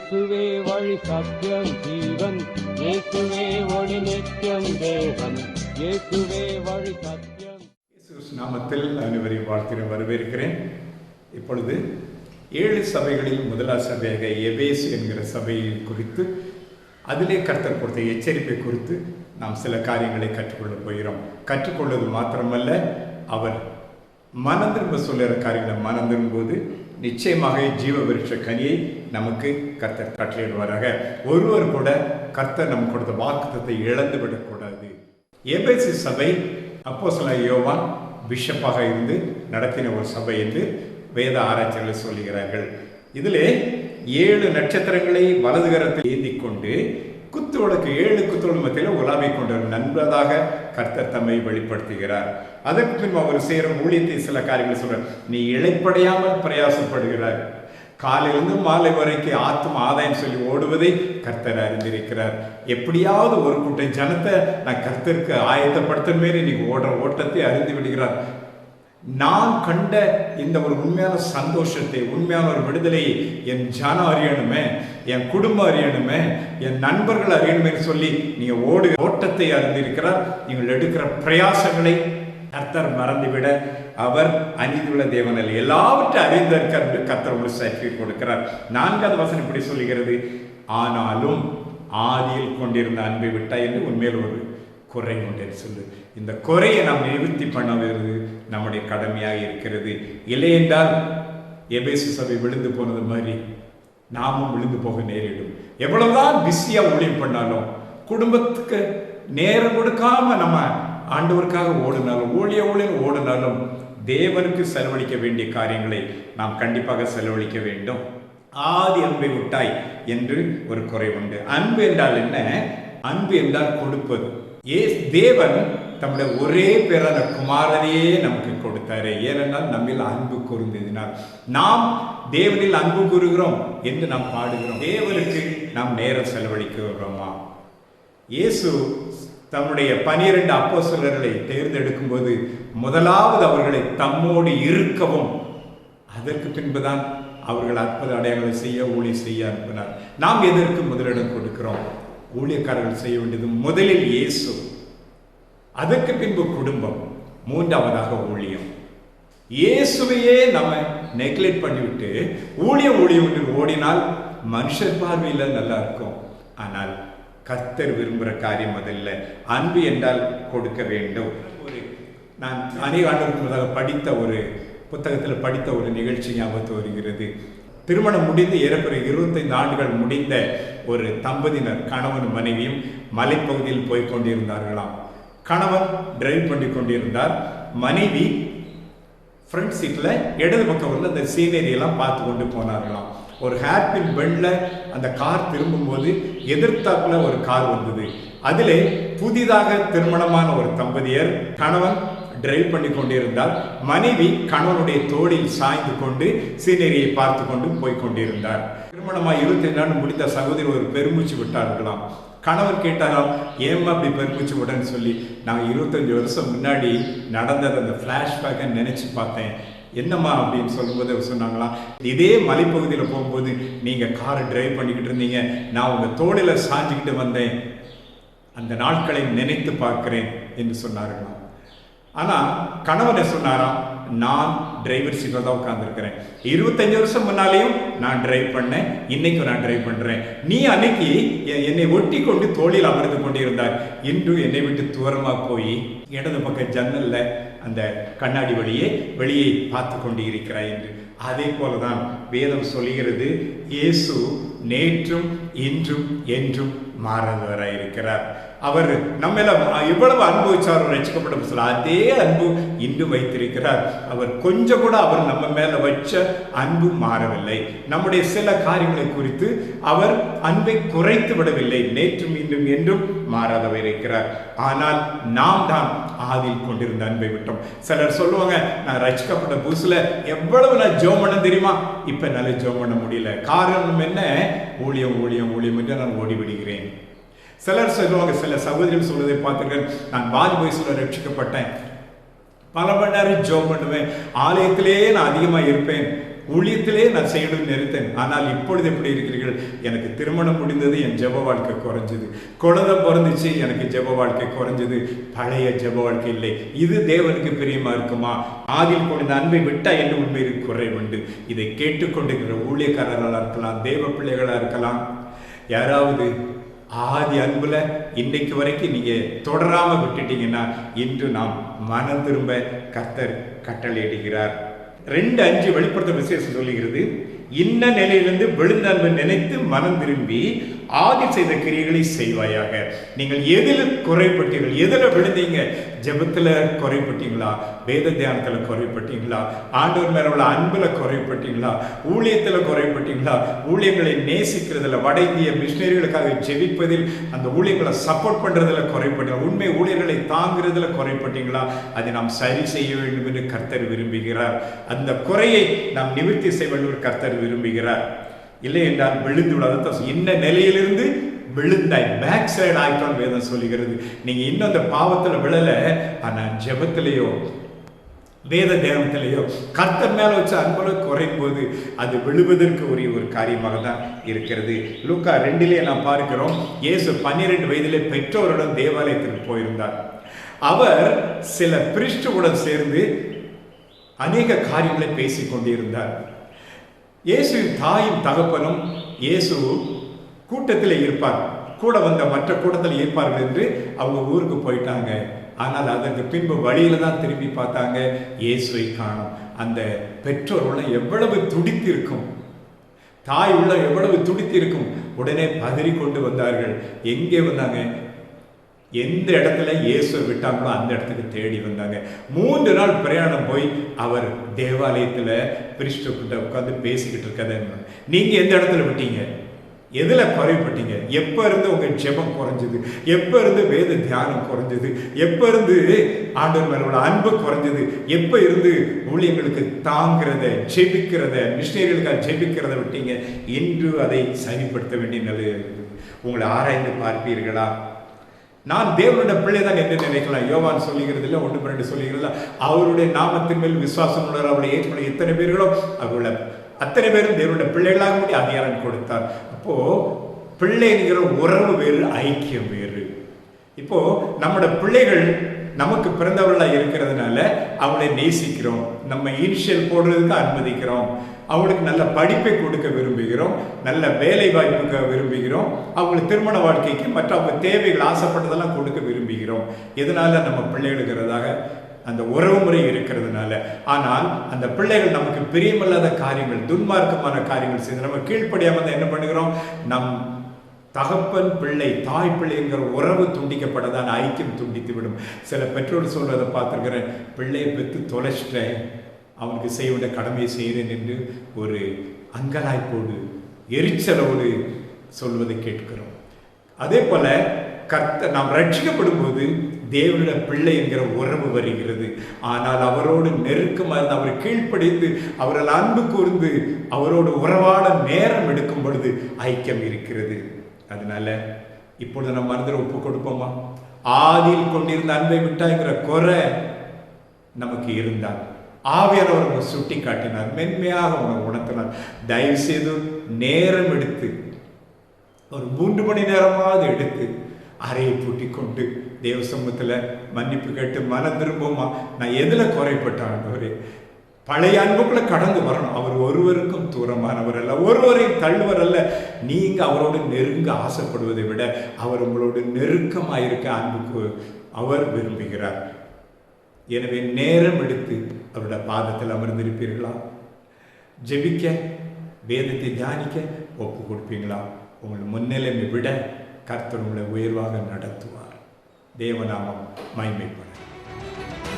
இயேசுவே வழி சத்தியம் ஜீவன். இயேசுவே ஒளி நித்தியம் தேவன். இயேசுவே வழி சத்தியம். இயேசு நாமத்தில் அனைவரையும் வாழ்த்தின வரவேற்கிறேன். இப்பொழுது ஏழு சபைகளில் முதலாவது சபையாக எபேசு என்கிற சபையை குறித்து அதிலே கர்த்தர் கொடுத்த எச்சரிப்பை குறித்து நாம் சில காரியங்களை கற்றுக்கொள்ள போகிறோம். கற்றுக்கொள்வது மாத்திரமல்ல அவர் மனம் திரும்ப சொல்லுகிற காரியங்களை மனம் திரும்பும்போது நிச்சயமாக ஜீவ விருட்ச கனியை நமக்கு கர்த்தர் கட்டளையிடுவாராக. ஒருவர் கூட கர்த்தர் நமக்கு கொடுத்த வாக்குத்தத்தை இழந்து விடக்கூடாது. ஏபேசி சபை அப்போஸ்தலனாகிய யோவான் பிஷப்பாக இருந்து நடத்தின ஒரு சபை என்று வேத ஆராய்ச்சிகளை சொல்லுகிறார்கள். இதிலே ஏழு நட்சத்திரங்களை வலதுகரத்தில் ஏந்தி கொண்டு குத்து ஏழு குத்து மத்தியில் உலாவிக் கொண்ட நண்பதாக கர்த்தர் தம்மை வெளிப்படுத்துகிறார். அதற்கு பின்பு அவர் செய்கிற ஊழியத்தை சில காரியங்களை சொல்றார். நீ இழைப்படையாமல் பிரயாசப்படுகிறார் காலையிலிருந்து மாலை வரைக்கும் ஆத்ம ஆதாயம் சொல்லி ஓடுவதை கர்த்தர் அறிந்திருக்கிறார். எப்படியாவது ஒரு கூட்டம் ஜனத்தை நான் கர்த்தருக்கு ஆயத்தப்படுத்தும் மாரி நீ ஓடுற ஓட்டத்தை அறிந்து விடுகிறார். நான் கண்ட இந்த ஒரு உண்மையான சந்தோஷத்தை உண்மையான ஒரு விடுதலையை என் ஜனம் அறியணுமே என் குடும்பம் அறியணுமே என் நண்பர்கள் அறியணுமே சொல்லி நீங்க ஓடு ஓட்டத்தை அறிந்திருக்கிறார். நீங்கள் எடுக்கிற பிரயாசங்களை கர்த்தர் மறந்துவிட அவர் அநீதியுள்ள தேவனில் எல்லாவற்றையும் அறிந்திருக்கார் என்று கர்த்தர் ஒரு சர்டிஃபிகேட் கொடுக்கிறார். நான்காவது வசனம் இப்படி சொல்லுகிறது. ஆனாலும் ஆதியில் கொண்டிருந்த அன்பை விட்டா என்று உண்மையில் ஒரு குறை கொண்டேன் சொல்லு. இந்த குறையை நாம் நிவர்த்தி பண்ண நம்முடைய கடமையாக இருக்கிறது. இல்லையென்றால் எபேசு சபை விழுந்து போனது மாதிரி நாமும் விழுந்து போக நேரிடும். எவ்வளவுதான் பிஸியாக ஊழியம் பண்ணாலும் குடும்பத்துக்கு நேரம் கொடுக்காம நம்ம ஆண்டவருக்காக ஓடினாலும் ஊழிய ஊழியர் ஓடினாலும் தேவனுக்கு செலவழிக்க வேண்டிய காரியங்களை நாம் கண்டிப்பாக செலவழிக்க வேண்டும். ஆதி அன்பை விட்டாய் என்று ஒரு குறை உண்டு. அன்பு என்றால் என்ன? அன்பு என்றால் கொடுப்பது. ஏ தேவன் தம்முடைய ஒரே பேரான குமாரனையே நமக்கு கொடுத்தாரு. ஏனென்றால் நம்மில் அன்பு கூர்ந்ததினால் நாம் தேவனில் அன்பு கூறுகிறோம் என்று நாம் பாடுகிறோம். தேவனுக்கு நாம் நேரம் செலவழிக்கிறோமா? இயேசு தம்முடைய பனிரெண்டு அப்போஸ்தலர்களை தேர்ந்தெடுக்கும் போது முதலாவது அவர்களை தம்மோடு இருக்கவும் அதற்கு பின்புதான் அவர்கள் அற்புத அடையாளங்களை செய்ய ஊழிய செய்ய அனுப்பினார். நாம் எதற்கு முதலிடம் கொடுக்கிறோம்? ஊழியக்காரர்கள் செய்ய வேண்டியது முதலில் இயேசு. அதற்கு பின்பு குடும்பம் மூன்றாவதாக ஊழியம். இயேசுவையே நம்ம நெக்லெக்ட் பண்ணிவிட்டு ஊழியம் ஊழியம் ஓடினால் மனுஷர் பார்வையில் நல்லா இருக்கும். ஆனால் கர்த்தர் விரும்புகிற காரியம் அதில் அன்பு என்றால் கொடுக்க வேண்டும். ஒரு நான் அநேக ஆண்டுகளுக்கு படித்த ஒரு புத்தகத்தில் படித்த ஒரு நிகழ்ச்சி ஞாபகத்து வருகிறது. திருமணம் முடிந்து ஏறக்குறைய இருபத்தைந்து ஆண்டுகள் முடிந்த ஒரு தம்பதியினர் கணவன் மனைவியும் மலைப்பகுதியில் போய் கொண்டிருந்தார்களாம். கணவன் டிரைவ் பண்ணி கொண்டிருந்தார். மனைவி ஃப்ரண்ட் சீட்டில் இடது பக்கம் வந்து அந்த சீனரியெல்லாம் பார்த்து கொண்டு போனார்களாம். ஒரு ஹேர்பின் பெண்டில் அந்த கார் திரும்பும்போது எதிர்த்தாப்பில் ஒரு கார் வந்தது. அதிலே புதிதாக திருமணமான ஒரு தம்பதியர் கணவன் டிரைவ் பண்ணி கொண்டிருந்தார். மனைவி கணவனுடைய தோளில் சாய்ந்து கொண்டு சீனரியை பார்த்து கொண்டு போய் கொண்டிருந்தார். திருமணமாக இருபத்தி நாள் முடித்த சகோதரி ஒரு பெருமூச்சு விட்டார்களாம். கணவர் கேட்டாராம் ஏம்மா அப்படி பெருமிச்சு விடன்னு சொல்லி? நான் இருபத்தஞ்சு வருஷம் முன்னாடி நடந்தது அந்த ஃப்ளாஷ்பேக்கை நினச்சி பார்த்தேன். என்னம்மா? அப்படின்னு சொல்லும்போது சொன்னாங்களாம் இதே மலைப்பகுதியில் போகும்போது நீங்கள் காரை டிரைவ் பண்ணிக்கிட்டு இருந்தீங்க. நான் உங்கள் தோளில் சாஞ்சிக்கிட்டு வந்தேன். அந்த நாட்களை நினைத்து பார்க்கிறேன் என்று சொன்னார்களாம். ஆனால் கணவனை சொன்னாராம்? நான் டிரைவர் சீட்டில் தான் உட்காந்துருக்கிறேன் இருபத்தஞ்சு வருஷம் முன்னாலேயும் நான் டிரைவ் பண்ணேன். இன்னைக்கும் நான் டிரைவ் பண்ணுறேன் நீ அன்னைக்கு என்னை ஒட்டி கொண்டு தோளில் அமர்ந்து கொண்டிருந்தார் இன்று என்னை விட்டு தூரமாக போய் இடது பக்க ஜன்னல்ல அந்த கண்ணாடி வழியே வெளியே பார்த்து கொண்டு இருக்கிறாய் என்று. அதே போல தான் வேதம் சொல்கிறது இயேசு நேற்றும் இன்றும் என்றும் மாறாதவராய் இருக்கிறார். அவர் நம்மள எவ்வளவு அனுபவிச்சாரோ ரசிக்கப்பட்ட சொல்ல அதே அன்பு இன்று வைத்திருக்கிறார். அவர் கொஞ்சம் கூட அவர் நம்ம மேல வச்ச அன்பு மாறவில்லை. நம்முடைய சில காரியங்களை குறித்து அவர் அன்பை குறைத்து விடவில்லை. நேற்றும் இன்றும் என்றும் மாறாதவர் இருக்கிறார். ஆனால் நாம் தான் ஆதில் கொண்டிருந்த அன்பை விட்டோம். சிலர் சொல்லுவாங்க நான் ரசிக்கப்பட்ட புதுசுல எவ்வளவு நான் ஜோம் பண்ண தெரியுமா? இப்ப என்னால ஜோம் பண்ண முடியல. காரணம் என்ன? ஊழியம் ஊழியம் ஊழியம் என்று நான் ஓடிவிடுகிறேன். சிலர் சொல்லுவாங்க சில சகோதரிகள் சொல்வதை பார்த்துருக்கேன். நான் வாலி வயசுல ரட்சிக்கப்பட்டேன். பல மணி நேரம் ஜோம் பண்ணுவேன். ஆலயத்திலேயே நான் அதிகமாக இருப்பேன். ஊழியத்திலே நான் செய்யணும் நிறுத்தேன். ஆனால் இப்பொழுது எப்படி இருக்கிறீர்கள்? எனக்கு திருமணம் முடிந்தது என் ஜெப வாழ்க்கை குறைஞ்சது. குழந்தை பிறந்துச்சு எனக்கு ஜெப வாழ்க்கை குறைஞ்சது. பழைய ஜெப வாழ்க்கை இல்லை. இது தேவனுக்கு பிரியமா இருக்குமா? ஆதில் கொண்ட அன்பை விட்டா என்று உண்மையில் குறைவுண்டு இதை கேட்டுக்கொண்டிருக்கிற ஊழியக்காரர்களாக இருக்கலாம் தேவ பிள்ளைகளாக இருக்கலாம். யாராவது ஆதி அன்புல இன்னைக்கு வரைக்கும் நீங்க தொடராம விட்டுட்டீங்கன்னா இன்று நாம் மனம் திரும்ப கர்த்தர் கட்டளையிடுகிறார். ரெண்டு அஞ்சு வெளிப்படுத்த விசேஷம் சொல்லுகிறது. இன்ன நிலையிலிருந்து விழுந்த அன்பை நினைத்து மனம் திரும்பி ஆதி செய்த கிரியைகளை செய்வாயாக. நீங்கள் எதில் குறைப்பட்டீர்கள் எதில் விழுந்தீங்க? ஜபத்தில் குறைப்பட்டீங்களா வேத தியானத்தில் குறைப்பட்டீங்களா ஆண்டவர் மேல உள்ள அன்பில் குறைப்பட்டீங்களா ஊழியத்தில் குறைப்பட்டீங்களா ஊழியங்களை நேசிக்கிறதுல வட இந்திய மிஷினரிகளுக்காக ஜெபிப்பதில் அந்த ஊழியங்களை சப்போர்ட் பண்ணுறதுல குறைப்பட்டீங்களா உண்மை ஊழியர்களை தாங்குறதுல குறைப்பட்டீங்களா அதை நாம் சரி செய்ய வேண்டும் என்று கர்த்தர் விரும்புகிறார். அந்த குறையை நாம் நிவர்த்தி செய்ய வேண்டும் என்று கர்த்தர் விரும்புகிறார். இல்லை என்றால் விழுந்து விடாத என்ன நிலையிலிருந்து விழுந்தாய் பேக் சைடு ஆயிட்டோம் வேதம் சொல்லுகிறது. நீங்க இன்னும் அந்த பாவத்துல விழல. ஆனா ஜபத்திலேயோ வேத தேவத்திலேயோ கர்த்தர் மேல வச்ச அன்புல குறையும் போது அது விழுவதற்கு உரிய ஒரு காரியமாக தான் இருக்கிறது. லூக்கா ரெண்டிலே நாம் பார்க்கிறோம் இயேசு பன்னிரெண்டு வயதிலே பெற்றோருடன் தேவாலயத்திற்கு போயிருந்தார். அவர் சில பிரிஸ்டுவுடன் சேர்ந்து அநேக காரியங்களை பேசிக் கொண்டிருந்தார் இயேசுவின் தாயும் தகப்பனும் இயேசு கூட்டத்தில் இருப்பார். கூட வந்த மற்ற கூட்டத்தில் இருப்பார்கள் என்று அவங்க ஊருக்கு போயிட்டாங்க. ஆனால் அதற்கு பின்பு வழியில தான் திரும்பி பார்த்தாங்க. இயேசுவை காணும். அந்த பெற்றோர் உள்ள எவ்வளவு துடித்து இருக்கும் தாய் உள்ள எவ்வளவு துடித்து இருக்கும் உடனே பதறி கொண்டு வந்தார்கள். எங்கே வந்தாங்க? எந்த இடத்துல இயேசுவை விட்டாங்களோ அந்த இடத்துக்கு தேடி வந்தாங்க. மூன்று நாள் பிரயாணம் போய் அவர் தேவாலயத்தில் பிரிஸ்டர்கிட்ட உட்காந்து பேசிக்கிட்டு இருக்கதை நீங்கள் எந்த இடத்துல விட்டீங்க? எதில் குறைப்பட்டீங்க எப்போ இருந்து உங்கள் ஜெபம் குறைஞ்சது? எப்போ இருந்து வேத தியானம் குறைஞ்சது? எப்போ இருந்து ஆண்டவர் மேலோட அன்பு குறைஞ்சது? எப்போ இருந்து ஊழியர்களுக்கு தாங்கிறத ஜெபிக்கிறத மிஷினரிகளுக்காக ஜெபிக்கிறத விட்டீங்க? இன்று அதை சரிப்படுத்த வேண்டிய நிலை உங்களை ஆராய்ந்து பார்ப்பீர்களா? நான் தேவனுடைய பிள்ளை தான் என்று நினைக்கலாம். யோவான் சொல்லுகிறது இல்லை ஒன்று பன்னெண்டு சொல்லுகிறது அவருடைய நாமத்தின் மேல் விசுவாசம் உள்ளவர். அவருடைய ஏற்றுமொழி எத்தனை பேர்களோ அவருடைய அத்தனை பேரும் தேவனுடைய பிள்ளைகளாக கூடி அதிகாரம் கொடுத்தார். அப்போ பிள்ளைங்கிற உறவு வேறு ஐக்கியம் வேறு. இப்போ நம்மளோட பிள்ளைகள் நமக்கு பிறந்தவர்களாக இருக்கிறதுனால அவளை நேசிக்கிறோம். நம்ம இனிஷியல் போடுறதுக்கு அனுமதிக்கிறோம். அவங்களுக்கு நல்ல படிப்பை கொடுக்க விரும்புகிறோம் நல்ல வேலை வாய்ப்புக்க விரும்புகிறோம் அவங்களுக்கு திருமண வாழ்க்கைக்கு மற்ற அவங்க தேவைகள் ஆசைப்பட்டதெல்லாம் கொடுக்க விரும்புகிறோம். எதனால? நம்ம பிள்ளைகளுக்கிறதாக அந்த உறவு முறை இருக்கிறதுனால. ஆனால் அந்த பிள்ளைகள் நமக்கு பிரியமில்லாத காரியங்கள் துன்மார்க்கமான காரியங்கள் செய்து நம்ம கீழ்ப்படியாமல் தான் என்ன பண்ணுகிறோம்? நம் தகப்பன் பிள்ளை தாய் பிள்ளைங்கிற உறவு துண்டிக்கப்படதான் ஐக்கியம் துண்டித்து விடும் சில பெற்றோர் சொல்றதை பார்த்துருக்கிறேன் பிள்ளையை பெற்று தொலைச்சிட்டேன். அவனுக்கு செய்ய வேண்டிய கடமையை செய்கிறேன் என்று ஒரு அங்கலாய்ப்போடு எரிச்சலோடு சொல்வதை கேட்கிறோம். அதே போல கர்த்த நாம் ரட்சிக்கப்படும் போது தேவனுடைய பிள்ளை என்கிற உறவு வருகிறது. ஆனால் அவரோடு நெருக்கமாக இருந்து அவரை கீழ்ப்படிந்து அவரால் அன்பு கூர்ந்து அவரோடு உறவாட நேரம் எடுக்கும் பொழுது ஐக்கியம் இருக்கிறது. அதனால இப்பொழுது நம்ம மருந்தரை ஒப்பு கொடுப்போமா? ஆதியில் கொண்டிருந்த அன்பை விட்டாங்கிற குறை நமக்கு இருந்தால் ஆவியானவர் உங்களை சுட்டி காட்டினார் மென்மையாக உங்களை உணர்த்தினார். தயவு செய்து நேரம் எடுத்து ஒரு மூன்று மணி நேரமாவது எடுத்து அறையை பூட்டி கொண்டு தேவ சமூகத்தில் மன்னிப்பு கேட்டு மன திரும்பமா நான் எதில் குறைப்பட்டேன் ஆண்டவரே? பழைய அன்புக்குள்ள கடந்து வரணும். அவர் ஒருவருக்கும் தூரமானவர் அல்ல. ஒருவரையும் தள்ளுவர் அல்ல. நீங்கள் அவரோடு நெருங்க ஆசைப்படுவதை விட அவர் உங்களோடு நெருக்கமாயிருக்க அன்புக்கு அவர் விரும்புகிறார். எனவே நேரம் எடுத்து அவருடைய பாதத்தில் அமர்ந்திருப்பீர்களா? ஜெபிக்க வேதத்தை தியானிக்க ஒப்பு கொடுப்பீங்களா உங்கள் முன்னிலைமை விட கர்த்தர் உங்களை உயர்வாக நடத்துவார். தேவநாமம் மகிமைப்படும்